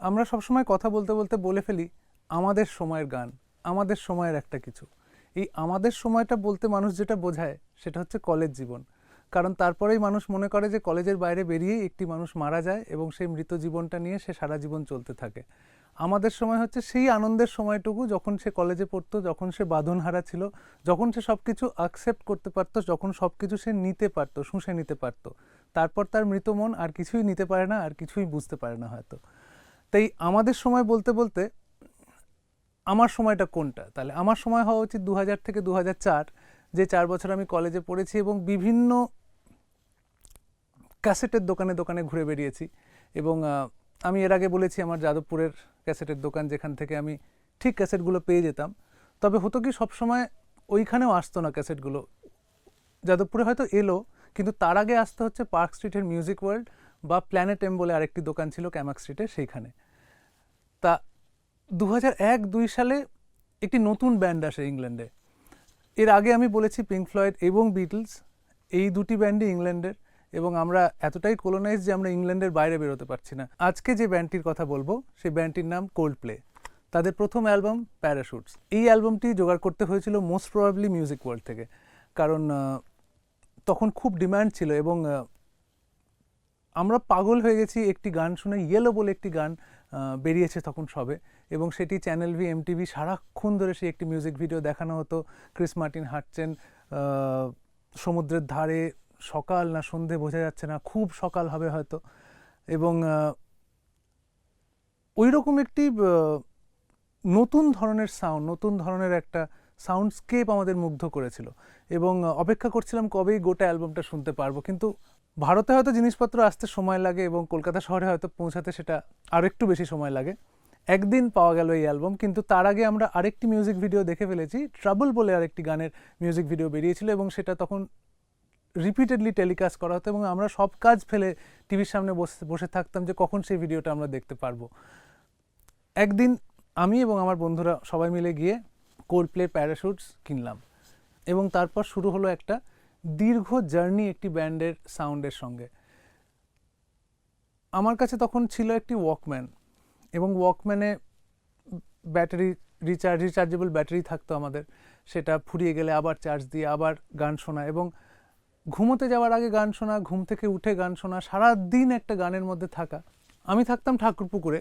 আমরা সবসময় কথা বলতে বলতে বলে ফেলি, আমাদের সময়ের গান, আমাদের সময়ের একটা কিছু। এই আমাদের সময়টা বলতে মানুষ যেটা বোঝায়, সেটা হচ্ছে কলেজ জীবন। কারণ তারপরেই মানুষ মনে করে যে কলেজের বাইরে বেরিয়েই একটি মানুষ মারা যায় এবং সেই মৃত জীবনটা নিয়ে সে সারা জীবন চলতে থাকে। আমাদের সময় হচ্ছে সেই আনন্দের সময়টুকু যখন সে কলেজে পড়তো, যখন সে বাঁধনহারা ছিল, যখন সে সব কিছু অ্যাকসেপ্ট করতে পারতো, যখন সব কিছু সে নিতে পারতো, শুষে নিতে পারতো। তারপর তার মৃত মন আর কিছুই নিতে পারে না, আর কিছুই বুঝতে পারে না হয়তো। তাই আমাদের সময় বলতে বলতে আমার সময়টা কোনটা? তাহলে আমার সময় হওয়া উচিত দু হাজার থেকে দু হাজার চার, যে চার বছর আমি কলেজে পড়েছি এবং বিভিন্ন ক্যাসেটের দোকানে দোকানে ঘুরে বেরিয়েছি এবং আমি এর আগে বলেছি আমার যাদবপুরের ক্যাসেটের দোকান যেখান থেকে আমি ঠিক ক্যাসেটগুলো পেয়ে যেতাম। তবে হতো কি সবসময় ওইখানেও আসতো না ক্যাসেটগুলো। যাদবপুরে হয়তো এলো, কিন্তু তার আগে আসতে হচ্ছে পার্ক স্ট্রিটের মিউজিক ওয়ার্ল্ড বা প্ল্যানেট এম বলে আরেকটি দোকান ছিল ক্যামাক স্ট্রিটে সেইখানে। তা দু এক দুই সালে একটি নতুন ব্যান্ড আসে ইংল্যান্ডে। এর আগে আমি বলেছি পিঙ্ক ফ্লয়েড এবং বিটলস এই দুটি ব্যান্ডই ইংল্যান্ডের এবং আমরা এতটাই কোলোনাইজ যে আমরা ইংল্যান্ডের বাইরে বেরোতে পারছি না। আজকে যে ব্যান্ডটির কথা বলব, সেই ব্যান্ডটির নাম কোল্ড প্লে তাদের প্রথম অ্যালবাম প্যারাশুটস এই অ্যালবামটি জোগাড় করতে হয়েছিল মোস্ট প্রবাবলি মিউজিক ওয়ার্ল্ড থেকে। কারণ তখন খুব ডিমান্ড ছিল এবং আমরা পাগল হয়ে গেছি একটি গান শুনে ইয়েলো বলে একটি গান বেরিয়েছে তখন সবে। এবং সেটি চ্যানেল ভি এমটিভি সারাক্ষণ ধরে সেই একটি মিউজিক ভিডিও দেখানো হতো। ক্রিস মার্টিন হাঁটছেন সমুদ্রের ধারে, সকাল না সন্ধে বোঝা যাচ্ছে না, খুব সকাল হবে হয়তো। এবং ওই রকম একটি নতুন ধরনের সাউন্ড নতুন ধরনের একটা সাউন্ডস্কেপ আমাদের মুগ্ধ করেছিল। এবং অপেক্ষা করছিলাম কবেই গোটা অ্যালবামটা শুনতে পারব। কিন্তু ভারতে হয়তো জিনিসপত্র আসতে সময় লাগে এবং কলকাতা শহরে হয়তো পৌঁছাতে সেটা আরও একটু বেশি সময় লাগে। একদিন পাওয়া গেল এই অ্যালবাম কিন্তু তার আগে আমরা আরেকটি মিউজিক ভিডিও দেখে ফেলেছি। ট্রাবল বলে আরেকটি গানের মিউজিক ভিডিও বেরিয়েছিল এবং সেটা তখন রিপিটেডলি টেলিকাস্ট করা হতো এবং আমরা সব কাজ ফেলে টিভির সামনে বসে বসে থাকতাম যে কখন সেই ভিডিওটা আমরা দেখতে পারব। একদিন আমি এবং আমার বন্ধুরা সবাই মিলে গিয়ে কোল্ড প্লে প্যারাশুটস কিনলাম এবং তারপর শুরু হলো একটা দীর্ঘ জার্নি একটি ব্যান্ডের সাউন্ডের সঙ্গে। আমার কাছে তখন ছিল একটি ওয়াকম্যান এবং ওয়াকম্যানে ব্যাটারি রিচার্জ রিচার্জেবল ব্যাটারি থাকতো আমাদের। সেটা ফুরিয়ে গেলে আবার চার্জ দিয়ে আবার গান শোনা এবং ঘুমোতে যাওয়ার আগে গান শোনা, ঘুম থেকে উঠে গান শোনা সারা দিন একটা গানের মধ্যে থাকা। আমি থাকতাম ঠাকুরপুকুরে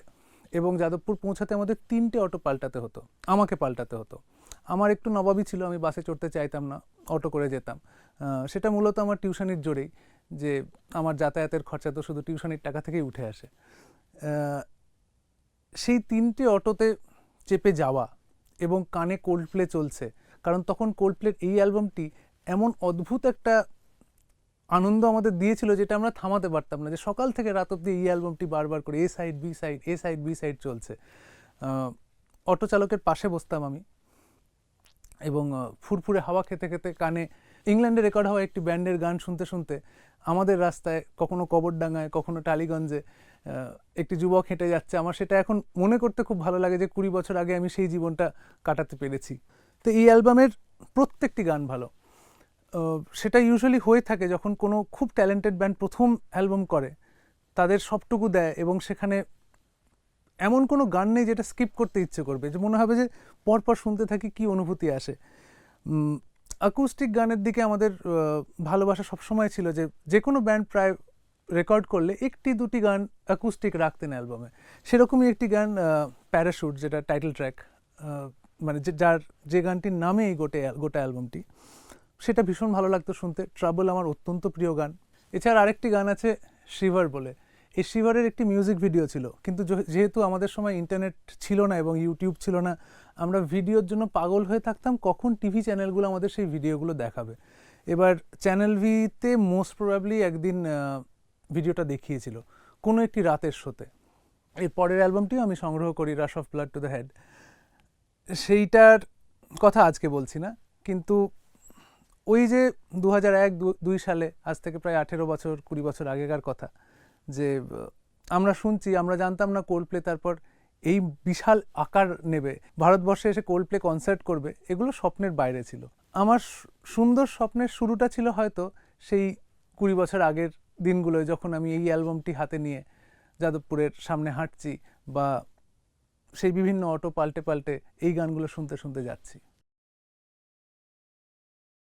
এবং যাদবপুর পৌঁছাতে আমাদের তিনটে অটো পাল্টাতে হতো, আমাকে পাল্টাতে হতো। আমার একটু নবাবই ছিল, আমি বাসে চড়তে চাইতাম না। অটো করে যেতাম। সেটা মূলত আমার টিউশনির জোরেই যে আমার যাতায়াতের খরচা তো শুধু টিউশনির টাকা থেকেই উঠে আসে। সেই তিনটে অটোতে চেপে যাওয়া এবং কানে কোল্ড প্লে চলছে, কারণ তখন কোল্ড প্লের এই অ্যালবামটি এমন অদ্ভুত একটা আনন্দ আমাদের দিয়েছিল যেটা আমরা থামাতে পারতাম না, যে সকাল থেকে রাত অব্দি এই অ্যালবামটি বারবার করে A side B side A side B side চলছে। অটো চালকের পাশে বসতাম আমি এবং ফুরফুরে হাওয়া খেতে খেতে কানে ইংল্যান্ডে রেকর্ড হওয়া একটি ব্যান্ডের গান শুনতে শুনতে আমাদের রাস্তায় কখনো কবরডাঙ্গায়, কখনো টালিগঞ্জে একটি যুবক হেঁটে যাচ্ছে। আমার সেটা এখন মনে করতে খুব ভালো লাগে যে কুড়ি বছর আগে আমি সেই জীবনটা কাটাতে পেরেছি। তো এই অ্যালবামের প্রত্যেকটি গান ভালো। সেটা ইউজুয়ালি হয়ে থাকে যখন কোনো খুব ট্যালেন্টেড ব্যান্ড প্রথম অ্যালবাম করে, তাদের সবটুকু দেয় এবং সেখানে এমন কোনো গান নেই যেটা স্কিপ করতে ইচ্ছে করবে, যে মনে হবে যে পরপর শুনতে থাকি কি অনুভূতি আসে। অ্যাকুস্টিক গানের দিকে আমাদের ভালোবাসা সবসময় ছিল যে যে কোনো ব্যান্ড প্রায় রেকর্ড করলে একটি দুটি গান অ্যাকুস্টিক রাখতেন অ্যালবামে। সেরকমই একটি গান প্যারাশুট যেটা টাইটেল ট্র্যাক মানে যার, যে গানটির নামে এই গোটে গোটা অ্যালবামটি। সেটা ভীষণ ভালো লাগতো শুনতে। ট্রাবল আমার অত্যন্ত প্রিয় গান। এছাড়া আরেকটি গান আছে শিভার বলে। এই শিভারের একটি মিউজিক ভিডিও ছিল। কিন্তু যেহেতু আমাদের সময় ইন্টারনেট ছিল না এবং ইউটিউব ছিল না, আমরা ভিডিওর জন্য পাগল হয়ে থাকতাম, কখন টিভি চ্যানেলগুলো আমাদের সেই ভিডিওগুলো দেখাবে? এবার চ্যানেল ভিতে মোস্ট প্রবাবলি একদিন ভিডিওটা দেখিয়েছিল, কোনো একটি রাতের শোতে। এর পরের অ্যালবামটিও আমি সংগ্রহ করি rush of blood to the head সেইটার কথা আজকে বলছি না, কিন্তু ওই যে দু হাজার এক দুই সালে, আজ থেকে প্রায় আঠেরো বছর, কুড়ি বছর আগেকার কথা যে আমরা শুনছি, আমরা জানতাম না কোল্ড প্লে তারপর এই বিশাল আকার নেবে। ভারতবর্ষে এসে কোল্ড প্লে কনসার্ট করবে, এগুলো স্বপ্নের বাইরে ছিল। আমার সুন্দর স্বপ্নের শুরুটা ছিল হয়তো সেই কুড়ি বছর আগের দিনগুলোয় যখন আমি এই অ্যালবামটি হাতে নিয়ে যাদবপুরের সামনে হাঁটছি বা সেই বিভিন্ন অটো পাল্টে পাল্টে এই গানগুলো শুনতে শুনতে যাচ্ছি।